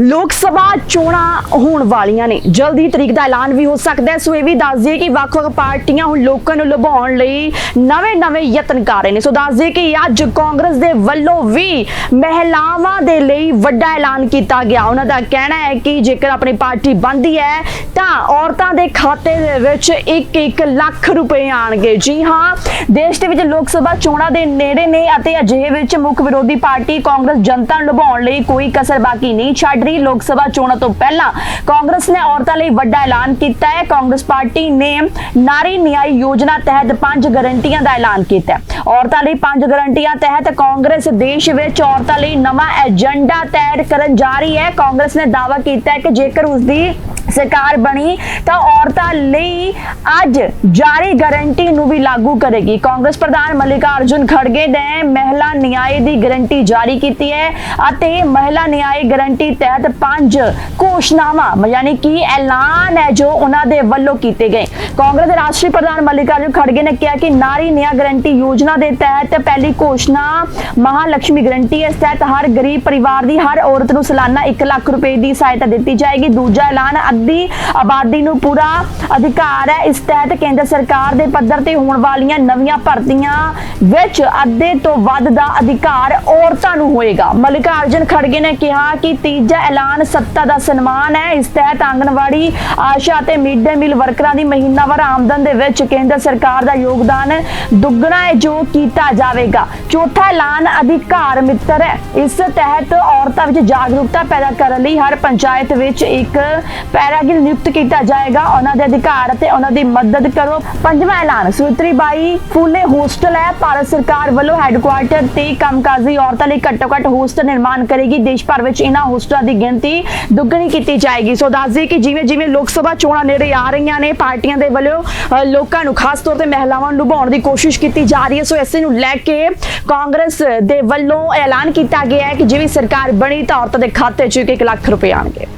ਲੋਕ ਸਭਾ ਚੋਣਾਂ ਹੋਣ ਵਾਲੀਆਂ ਨੇ। ਜਲਦੀ ਤਰੀਕ ਦਾ ਐਲਾਨ ਵੀ ਹੋ ਸਕਦਾ ਹੈ। ਸੋ ਇਹ ਵੀ ਦੱਸ ਦਈਏ ਕਿ ਵੱਖ-ਵੱਖ ਪਾਰਟੀਆਂ ਹੁਣ ਲੋਕਾਂ ਨੂੰ ਲੁਭਾਉਣ ਲਈ ਨਵੇਂ-ਨਵੇਂ ਯਤਨ ਕਰ ਰਹੇ ਨੇ। ਸੋ ਦੱਸ ਦਈਏ ਕਿ ਅੱਜ ਕਾਂਗਰਸ ਦੇ ਵੱਲੋਂ ਵੀ ਮਹਿਲਾਵਾਂ ਦੇ ਲਈ ਵੱਡਾ ਐਲਾਨ ਕੀਤਾ ਗਿਆ। ਉਹਨਾਂ ਦਾ ਕਹਿਣਾ ਹੈ ਕਿ ਜੇਕਰ ਆਪਣੀ ਪਾਰਟੀ ਬਣਦੀ ਹੈ, ਤਾਂ ਔਰਤਾਂ ਦੇ ਖਾਤੇ ਦੇ ਵਿੱਚ 1-1 ਲੱਖ ਰੁਪਏ ਆਣਗੇ। ਜੀ ਹਾਂ, ਦੇਸ਼ ਦੇ ਵਿੱਚ ਲੋਕ ਸਭਾ ਚੋਣਾਂ ਦੇ ਨੇੜੇ ਨੇ ਅਤੇ ਅਜਿਹੇ ਵਿੱਚ ਮੁੱਖ ਵਿਰੋਧੀ ਪਾਰਟੀ ਕਾਂਗਰਸ ਜਨਤਾ ਨੂੰ ਲੁਭਾਉਣ ਲਈ ਕੋਈ ਕਸਰ ਬਾਕੀ ਨਹੀਂ ਛੱਡ ਰਹੀ ਲੋਕ ਸਭਾ ਚੋਣਾਂ ਤੋਂ ਪਹਿਲਾਂ। ਕਾਂਗਰਸ ਨੇ ਔਰਤਾਂ ਲਈ ਵੱਡਾ ਐਲਾਨ ਕੀਤਾ ਹੈ। ਕਾਂਗਰਸ ਪਾਰਟੀ ਨੇ ਨਾਰੀ ਨਿਆਈ ਯੋਜਨਾ ਤਹਿਤ ਪੰਜ ਗਰੰਟੀਆਂ ਦਾ ਐਲਾਨ ਕੀਤਾ ਹੈ। ਔਰਤਾਂ ਲਈ ਪੰਜ ਗਰੰਟੀਆਂ ਤਹਿਤ ਕਾਂਗਰਸ ਦੇਸ਼ ਵਿੱਚ ਔਰਤਾਂ ਲਈ ਨਵਾਂ ਏਜੰਡਾ ਤੈਅ ਕਰਨ ਜਾ ਰਹੀ ਹੈ। ਕਾਂਗਰਸ ਨੇ ਦਾਅਵਾ ਕੀਤਾ ਹੈ ਕਿ ਜੇਕਰ ਉਸ ਦੀ ਸਰਕਾਰ ਬਣੀ ਤਾਂ ਔਰਤਾਂ ਲਈ ਅੱਜ ਜਾਰੀ ਗਾਰੰਟੀ ਨੂੰ ਵੀ ਲਾਗੂ ਕਰੇਗੀ। ਕਾਂਗਰਸ ਪ੍ਰਧਾਨ ਮੱਲਿਕਾਰਜੁਨ ਖੜਗੇ ਨੇ ਮਹਿਲਾ ਨਿਆਏ ਦੀ ਗਾਰੰਟੀ ਜਾਰੀ ਕੀਤੀ ਹੈ ਅਤੇ ਮਹਿਲਾ ਨਿਆਏ ਗਾਰੰਟੀ ਤਹਿਤ ਪੰਜ ਘੋਸ਼ਣਾਵਾਂ ਯਾਨੀ ਕਿ ਐਲਾਨ ਹੈ ਜੋ ਉਹਨਾਂ ਦੇ ਵੱਲੋਂ ਕੀਤੇ ਗਏ। ਕਾਂਗਰਸ ਦੇ ਰਾਸ਼ਟਰੀ ਪ੍ਰਧਾਨ ਮੱਲਿਕਾਰਜੁਨ ਖੜਗੇ ਨੇ ਕਿਹਾ ਕਿ ਨਾਰੀ ਨਿਆਂ ਗਾਰੰਟੀ ਯੋਜਨਾ ਦੇ ਤਹਿਤ ਪਹਿਲੀ ਘੋਸ਼ਣਾ ਮਹਾਲక్ష్ਮੀ ਗਾਰੰਟੀ ਹੈ। ਇਸ ਤਹਿਤ ਹਰ ਗਰੀਬ ਪਰਿਵਾਰ ਦੀ ਹਰ ਔਰਤ ਨੂੰ ਸਾਲਾਨਾ 1 ਲੱਖ ਰੁਪਏ ਦੀ ਸਹਾਇਤਾ ਦਿੱਤੀ ਜਾਏਗੀ। ਦੂਜਾ ਐਲਾਨ ਅੱਧੀ ਆਬਾਦੀ ਨੂੰ ਪੂਰਾ ਅਧਿਕਾਰ ਹੈ। ਇਸ ਤਹਿਤ ਕੇਂਦਰ ਸਰਕਾਰ ਦੇ ਪੱਧਰ ਤੇ ਹੋਣ ਵਾਲੀਆਂ ਨਵੀਆਂ ਭਰਤੀਆਂ ਵਿੱਚ ਅੱਧੇ ਤੋਂ ਵੱਧ ਦਾ ਅਧਿਕਾਰ ਔਰਤਾਂ ਨੂੰ ਹੋਏਗਾ। ਮਲਿਕਾਰਜੁਨ ਖੜਗੇ ਨੇ ਕਿਹਾ ਕਿ ਤੀਜਾ ਐਲਾਨ ਸੱਤਾ ਦਾ ਸਨਮਾਨ ਹੈ। ਇਸ ਤਹਿਤ ਆਂਗਨਵਾੜੀ ਆਸ਼ਾ ਤੇ ਮਿਡ ਡੇ ਮੀਲ ਵਰਕਰਾਂ ਦੀ ਮਹੀਨਾਵਾਰ ਆਮਦਨ ਦੇ ਵਿੱਚ ਕੇਂਦਰ ਸਰਕਾਰ ਦਾ ਯੋਗਦਾਨ ਦੁੱਗਣਾ ਹੈ, ਜੋ ਕੀਤਾ ਜਾਵੇਗਾ। ਚੌਥਾ ਐਲਾਨ ਅਧਿਕਾਰ ਮਿੱਤਰ ਹੈ। ਇਸ ਤਹਿਤ ਔਰਤਾਂ ਵਿੱਚ ਜਾਗਰੂਕਤਾ ਪੈਦਾ ਕਰਨ ਲਈ ਹਰ ਪੰਚਾਇਤ ਵਿੱਚ ਇੱਕ ਪੈਰਾਗਿਲ ਨਿਯੁਕਤ ਕੀਤਾ ਜਾਏਗਾ। ਉਹਨਾਂ ਦੇ ਅਧਿਕਾਰ ਅਤੇ ਉਹਨਾਂ ਦੀ ਮਦਦ ਕਰੋ। ਪੰਜਵਾਂ ਐਲਾਨ ਸੁਤਰੀ ਬਾਈ ਫੂਲੇ ਹੋਸਟਲ ਹੈ। ਭਾਰਤ ਸਰਕਾਰ ਵੱਲੋਂ ਹੈੱਡਕੁਆਰਟਰ ਤੇ ਕੰਮਕਾਜੀ ਔਰਤਾਂ ਲਈ ਘੱਟੋ ਘੱਟ ਹੋਸਟਲ ਨਿਰਮਾਣ ਕਰੇਗੀ। ਦੇਸ਼ ਭਰ ਵਿੱਚ ਇਹਨਾਂ ਹੋਸਟਲਾਂ ਦੀ ਗਿਣਤੀ ਦੁੱਗਣੀ ਕੀਤੀ ਜਾਏਗੀ। ਸੋ ਦੱਸ ਦਈਏ ਕਿ ਜਿਵੇਂ ਜਿਵੇਂ ਲੋਕ ਸਭਾ ਚੋਣਾਂ ਨੇੜੇ ਆ ਰਹੀਆਂ ਨੇ, ਪਾਰਟੀਆਂ ਦੇ ਵੱਲੋਂ ਲੋਕਾਂ ਨੂੰ ਖਾਸ ਤੌਰ ਤੇ ਮਹਿਲਾਵਾਂ ਨੂੰ ਲੁਭਾਉਣ ਦੀ ਕੋਸ਼ਿਸ਼ ਕੀਤੀ ਜਾ ਰਹੀ ਹੈ। ਸੋ ਇਸੇ ਨੂੰ ਲੈ ਕੇ ਕਾਂਗਰਸ ਦੇ ਵੱਲੋਂ ਐਲਾਨ ਕੀਤਾ ਗਿਆ ਹੈ ਕਿ ਜਿਵੇਂ ਸਰਕਾਰ ਬਣੀ ਤਾਂ ਔਰਤਾਂ ਦੇ ਖਾਤੇ 'ਚ 1 ਲੱਖ ਰੁਪਏ ਆਣਗੇ